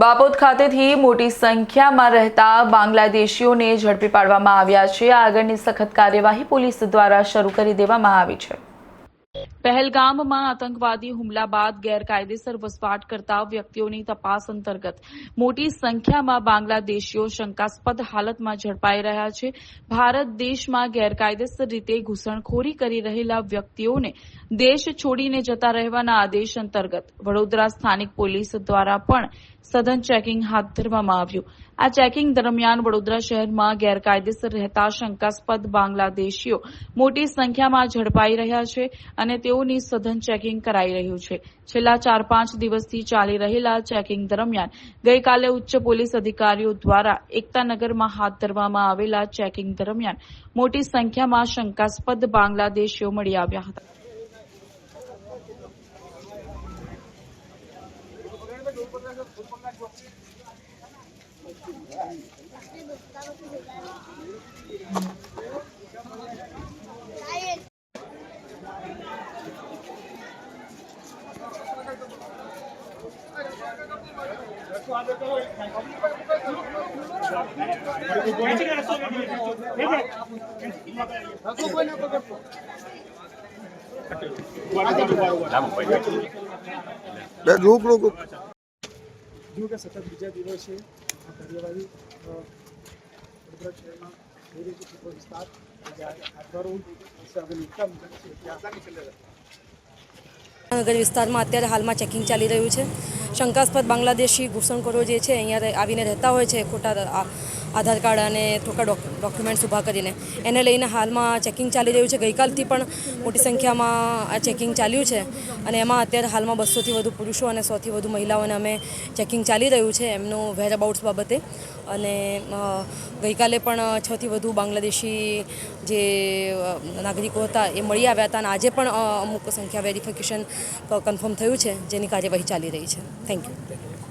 બાપોદ ખાતેથી મોટી સંખ્યામાં રહેતા બાંગ્લાદેશીઓને ઝડપી પાડવામાં આવ્યા છે. આગળની સખત કાર્યવાહી પોલીસ દ્વારા શરૂ કરી દેવામાં આવી છે. પહેલગામમાં આતંકવાદી હુમલા બાદ ગેરકાયદેસર વસવાટ કરતા વ્યક્તિઓની તપાસ અંતર્ગત મોટી સંખ્યામાં બાંગ્લાદેશીઓ શંકાસ્પદ હાલતમાં ઝડપાઈ રહ્યા છે. ભારત દેશમાં ગેરકાયદેસર રીતે ઘૂસણખોરી કરી રહેલા વ્યક્તિઓને દેશ છોડીને જતા રહેવાના આદેશ અંતર્ગત વડોદરા સ્થાનિક પોલીસ દ્વારા પણ સઘન ચેકિંગ હાથ ધરવામાં આવ્યું. આ ચેકિંગ દરમિયાન વડોદરા શહેરમાં ગેરકાયદેસર રહેતા શંકાસ્પદ બાંગ્લાદેશીઓ મોટી સંખ્યામાં ઝડપાઈ રહ્યા છે અને તેઓની સઘન ચેકિંગ કરાઈ રહ્યું છે. છેલ્લા ચાર પાંચ દિવસથી ચાલી રહેલા ચેકિંગ દરમિયાન ગઈકાલે ઉચ્ચ પોલીસ અધિકારીઓ દ્વારા એકતાનગરમાં હાથ ધરવામાં આવેલા ચેકિંગ દરમિયાન મોટી સંખ્યામાં શંકાસ્પદ બાંગ્લાદેશીઓ મળી આવ્યા હતા. રૂક રૂક રૂક. જો કે સતત બીજા દિવસે આ કાર્યવાહી વડોદરા શહેરમાં થઈ રહી છે પૂર્વ વિસ્તાર. નગર વિસ્તારમાં અત્યારે હાલમાં ચેકિંગ ચાલી રહ્યું છે. શંકાસ્પદ બાંગ્લાદેશી ઘૂસણખોરો જે છે, અહીંયા આવીને રહેતા હોય છે, ખોટા આધાર કાર્ડ અને થોડા ડોક્યુમેન્ટ્સ ઊભા કરીને. એને લઈને હાલમાં ચેકિંગ ચાલી રહ્યું છે. ગઈકાલથી પણ મોટી સંખ્યામાં આ ચેકિંગ ચાલ્યું છે અને એમાં અત્યારે હાલમાં બસોથી વધુ પુરુષો અને સોથી વધુ મહિલાઓને અમે ચેકિંગ ચાલી રહ્યું છે એમનું વેરઅબાઉટ્સ બાબતે. અને ગઈકાલે પણ છથી વધુ બાંગ્લાદેશી જે નાગરિકો હતા એ મળી આવ્યા હતા અને આજે પણ અમુક સંખ્યા વેરિફિકેશન કન્ફર્મ થયું છે જેની કાર્યવાહી ચાલી રહી છે. Thank you